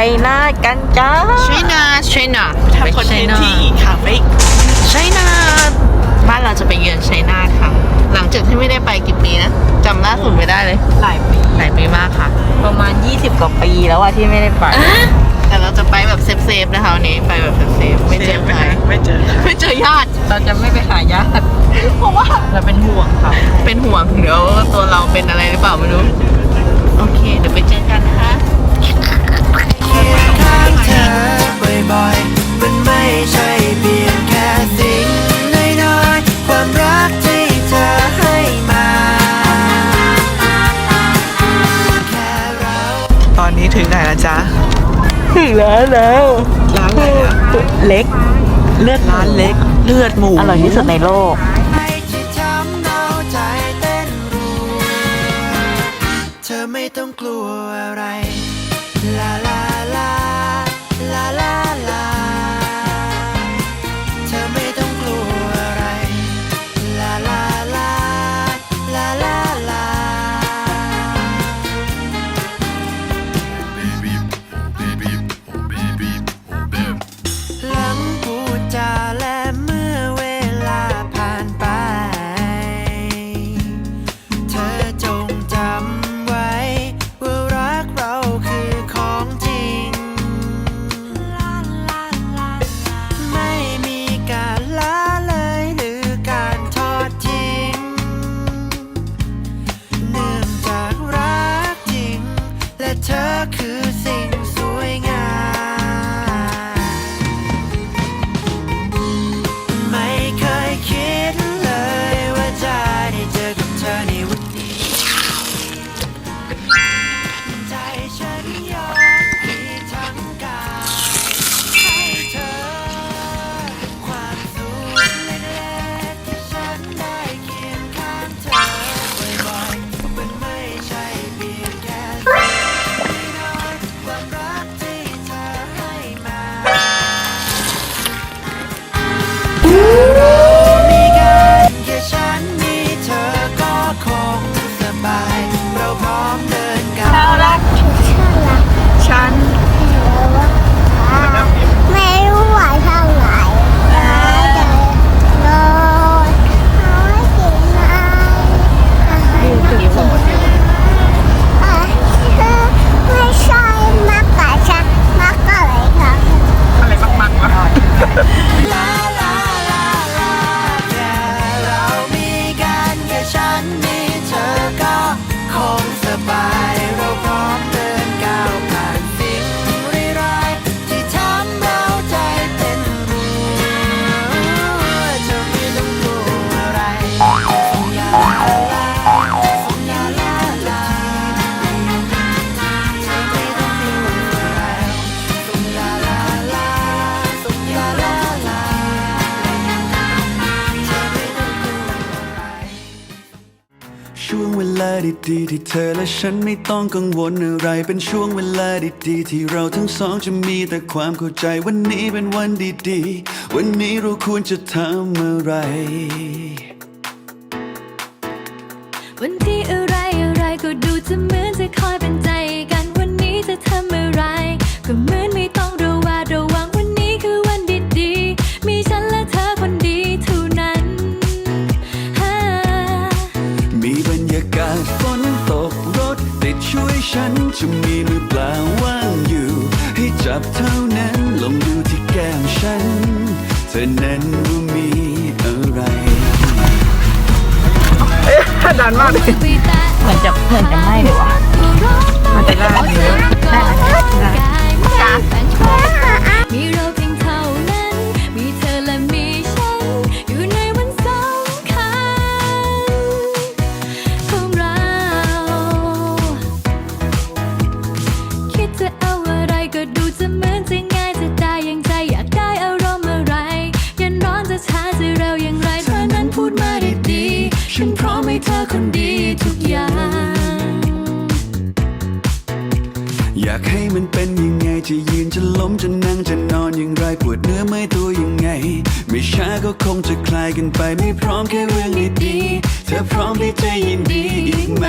ชัยนาทกันจ้า China China ทำคอนเทนต์ที่คาเฟ่ China บ้านเราจะไปเยือนไชน่าค่ะ หลังจากที่ไม่ได้ไปกี่ปีนะจำล่าสุดไม่ได้เลย หลายปีหลายปีมากค่ะ ประมาณ 20 กว่าปีแล้วอะที่ไม่ได้ไป แต่เราจะไปแบบเซฟๆนะคะวันนี้ไปแบบเซฟๆไม่เจอใครไม่เจอไม่เจอญาติเราจะไม่ไปหาญาติเพราะว่าเราเป็นห่วงค่ะเป็นห่วงเดี๋ยวตัวเราเป็นอะไรหรือเปล่าไม่รู้โอเค เดี๋ยวไปเจอกันนะคะเคียง ข้างเธอบ่อยๆ มันไม่ใช่เพียงแค่สิ่งน้อยๆ ความรักที่เธอให้มา แค่เรา ตอนนี้ถึงไหนแล้วจ๊ะ ถึงแล้วแล้วร้านอะไรอะเล็ก เลือดร้านเล็ก เลือดหมูอร่อยที่สุดในโลก ให้ที่ทำเอาใจเต้นรัวเธอไม่ต้องกลัวอะไร ช่วงเวลาดีๆที่เธอและฉันไม่ต้องกังวลอะไรเป็นช่วงเวลาดีๆที่เราทั้งสองจะมีแต่ความเข้าใจวันนี้เป็นวันดีๆ วันนี้เราควรจะทำอะไร วันที่อะไรอะไรก็ดูจะเหมือนจะคอยเป็นใจ ดันมากเหมือนจะเหมือนจะไม่เลยวะมันจะได้เนื้อมีเราเพียงเท่านั้น มีเธอและมีฉัน อยู่ในวันสำคัญของเรา คิดจะเอาอะไรก็ดูจะเหมือนจะง่ายจะได้อย่างใจอยากได้อารมณ์อะไร ยันร้อนจะช้าจะเร็วอย่างไรเธอนั้นพูดมาดีๆฉันพร้อม เธอคนดีทุกอย่าง อยากให้มันเป็นยังไง จะยืนจะล้มจะนั่งจะนอนอย่างไรปวดเนื้อไม่ตัวยังไง ไม่ช้าก็คงจะคลายกันไป ไม่พร้อมแค่เรื่องดีๆเธอพร้อมที่จะยินดีอีกไหม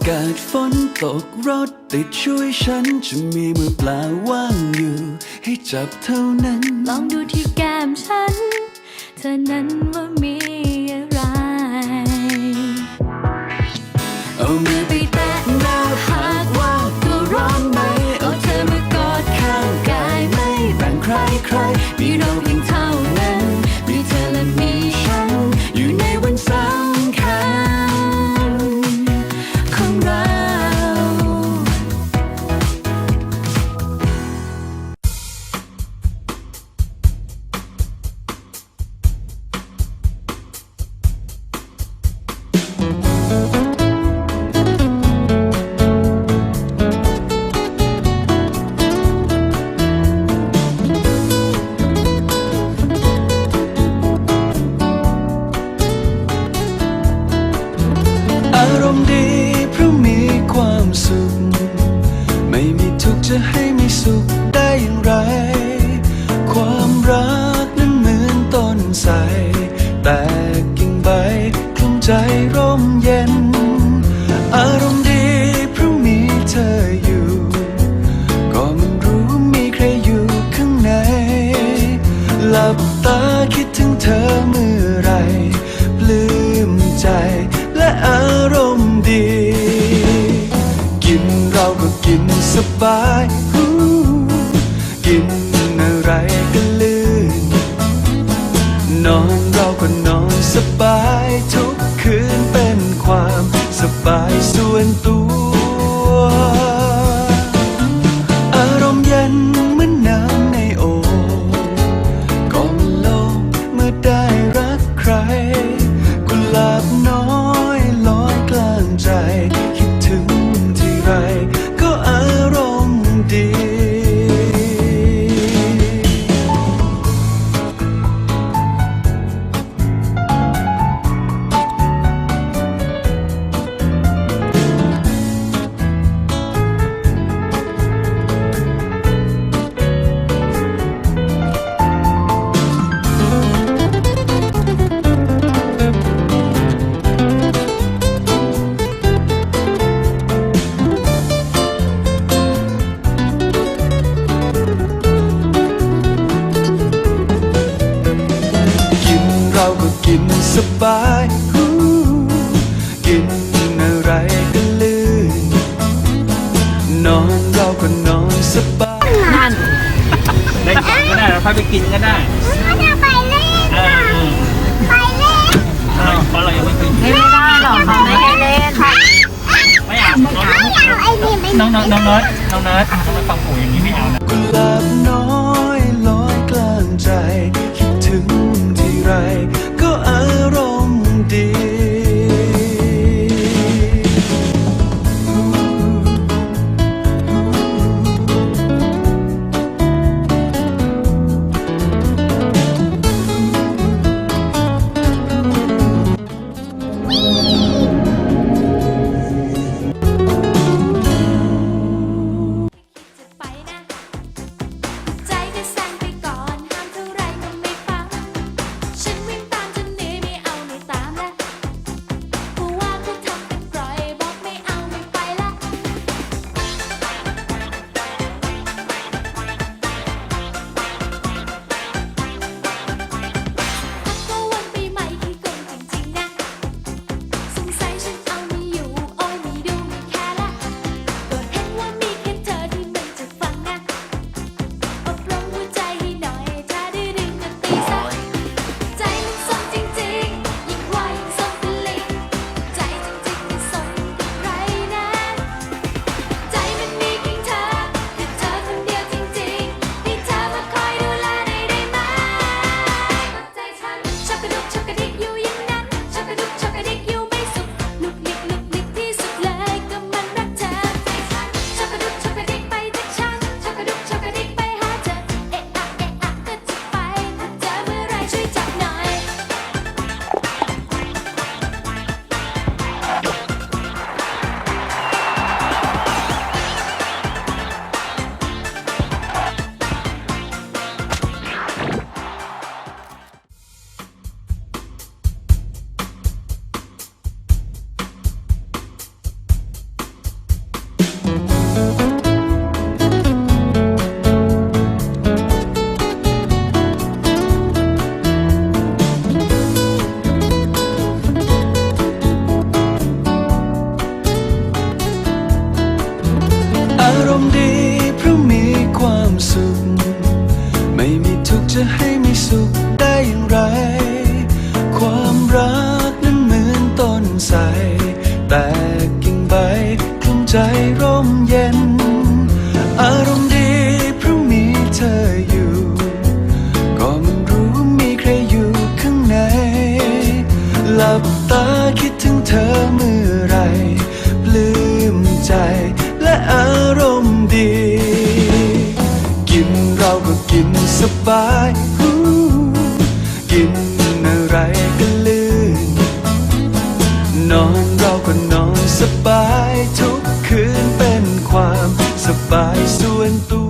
บรรยากาศฝนตกรถติดช่วยฉันจะมีมือเปล่าว่างอยู่ ให้จับเท่านั้น ลองดูที่แก้มฉัน เธอนั้นว่ามีอะไร เอามือไปแตะหน้าผากว่าตัวร้อนไหมเอาเธอมากอดข้างกายไม่แบ่งใครใครๆมีเราเพียงา นอนเราก็นอนสบายเล่นก่อนก็ได้แล้วค่อยไปกินก็ได้ก็จะไปเล่นเออเออไปเล่นเออเพราะเรายังไม่กินไม่ได้หรอกเขาไม่ให้เล่นไม่เอาน้องไม่เอาไอ้นี่ไม่น้องน้องน้องเนิร์ดน้องเนิร์ดทำไมฟังปู่อย่างนี้ไม่เอานะกุหลา ถึงเธอเมื่อไรปลื้มใจและอารมณ์ดี กินเราก็กินสบายกินอะไรก็ลื่น นอนเราก็นอนสบายทุกคืนเป็นความสบายส่วนตัว